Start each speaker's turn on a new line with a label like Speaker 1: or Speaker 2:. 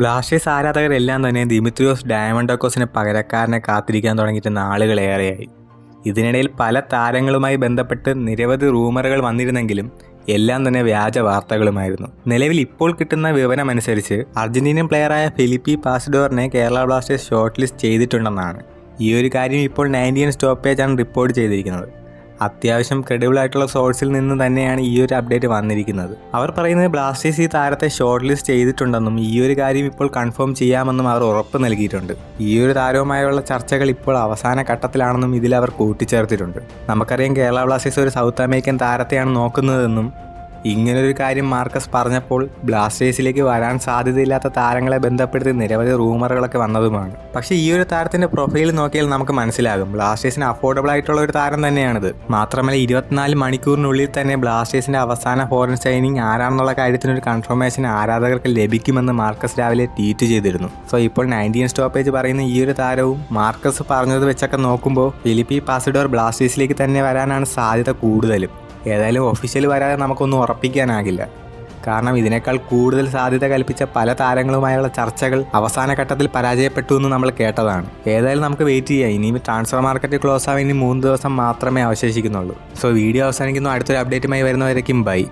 Speaker 1: Blasters ആരാധകരെല്ലാം തന്നെ ദിമിത്രിയോസ് ഡയമണ്ടോക്കോസിന് പകരക്കാരനെ കാത്തിരിക്കാൻ തുടങ്ങിയിട്ട് നാളുകളേറെയായി ഇതിനിടയിൽ പല താരങ്ങളുമായി ബന്ധപ്പെട്ട് നിരവധി റൂമറുകൾ വന്നിരുന്നെങ്കിലും എല്ലാം തന്നെ വ്യാജ വാർത്തകളുമായിരുന്നു. നിലവിൽ ഇപ്പോൾ കിട്ടുന്ന വിവരമനുസരിച്ച് അർജന്റീനിയൻ പ്ലെയറായ ഫിലിപ്പി പാസ്ഡോറിനെ കേരള ബ്ലാസ്റ്റേഴ്സ് ഷോർട്ട് ലിസ്റ്റ് ചെയ്തിട്ടുണ്ടെന്നാണ് ഈ ഒരു കാര്യം ഇപ്പോൾ നയന്റീൻ സ്റ്റോപ്പേജാണ് റിപ്പോർട്ട് ചെയ്തിരിക്കുന്നത്. അത്യാവശ്യം ക്രെഡിബിൾ ആയിട്ടുള്ള സോഴ്സിൽ നിന്ന് തന്നെയാണ് ഈ ഒരു അപ്ഡേറ്റ് വന്നിരിക്കുന്നത്. അവർ പറയുന്നത് ബ്ലാസ്റ്റേഴ്സ് ഈ താരത്തെ ഷോർട്ട് ലിസ്റ്റ് ചെയ്തിട്ടുണ്ടെന്നും ഈ ഒരു കാര്യം ഇപ്പോൾ കൺഫേം ചെയ്യാമെന്നും അവർ ഉറപ്പ് നൽകിയിട്ടുണ്ട്. ഈ ഒരു താരവുമായുള്ള ചർച്ചകൾ ഇപ്പോൾ അവസാന ഘട്ടത്തിലാണെന്നും ഇതിൽ അവർ കൂട്ടിച്ചേർത്തിട്ടുണ്ട്. നമുക്കറിയാം കേരള ബ്ലാസ്റ്റേഴ്സ് ഒരു സൗത്ത് അമേരിക്കൻ താരത്തെയാണ് നോക്കുന്നതെന്നും ഇങ്ങനൊരു കാര്യം മാർക്കസ് പറഞ്ഞപ്പോൾ ബ്ലാസ്റ്റേഴ്സിലേക്ക് വരാൻ സാധ്യതയില്ലാത്ത താരങ്ങളെ ബന്ധപ്പെടുത്തി നിരവധി റൂമറുകളൊക്കെ വന്നതുമാണ്. പക്ഷേ ഈ ഒരു താരത്തിന്റെ പ്രൊഫൈൽ നോക്കിയാൽ നമുക്ക് മനസ്സിലാകും. ബ്ലാസ്റ്റേഴ്സിന് അഫോർഡബിൾ ആയിട്ടുള്ള ഒരു താരം തന്നെയാണിത്. മാത്രമല്ല ഇരുപത്തിനാല് മണിക്കൂറിനുള്ളിൽ തന്നെ ബ്ലാസ്റ്റേഴ്സിന്റെ അവസാന ഫോറിൻ സൈനിങ് ആരാണെന്നുള്ള കാര്യത്തിനൊരു കൺഫർമേഷൻ ആരാധകർക്ക് ലഭിക്കുമെന്ന് മാർക്കസ് രാവിലെ ട്വീറ്റ് ചെയ്തിരുന്നു. സോ ഇപ്പോൾ നയന്റീൻ സ്റ്റോപ്പേജ് പറയുന്ന ഈ ഒരു താരവും മാർക്കസ് പറഞ്ഞത് വെച്ചൊക്കെ നോക്കുമ്പോൾ ഫിലിപ്പി പാസിഡോർ ബ്ലാസ്റ്റേഴ്സിലേക്ക് തന്നെ വരാനാണ് സാധ്യത കൂടുതലും. ഏതായാലും ഒഫീഷ്യൽ വരാതെ നമുക്കൊന്നും ഉറപ്പിക്കാനാകില്ല. കാരണം ഇതിനേക്കാൾ കൂടുതൽ സാധ്യത കൽപ്പിച്ച പല താരങ്ങളുമായുള്ള ചർച്ചകൾ അവസാന ഘട്ടത്തിൽ പരാജയപ്പെട്ടു എന്ന് നമ്മൾ കേട്ടതാണ്. ഏതായാലും നമുക്ക് വെയിറ്റ് ചെയ്യാം. ഇനിയും ട്രാൻസ്ഫർ മാർക്കറ്റ് ക്ലോസ് ആവാൻ ഇനി മൂന്ന് ദിവസം മാത്രമേ അവശേഷിക്കുന്നുള്ളൂ. സോ വീഡിയോ അവസാനിക്കുന്നു. അടുത്തൊരു അപ്ഡേറ്റുമായി വരുന്നവരേക്കും ബൈ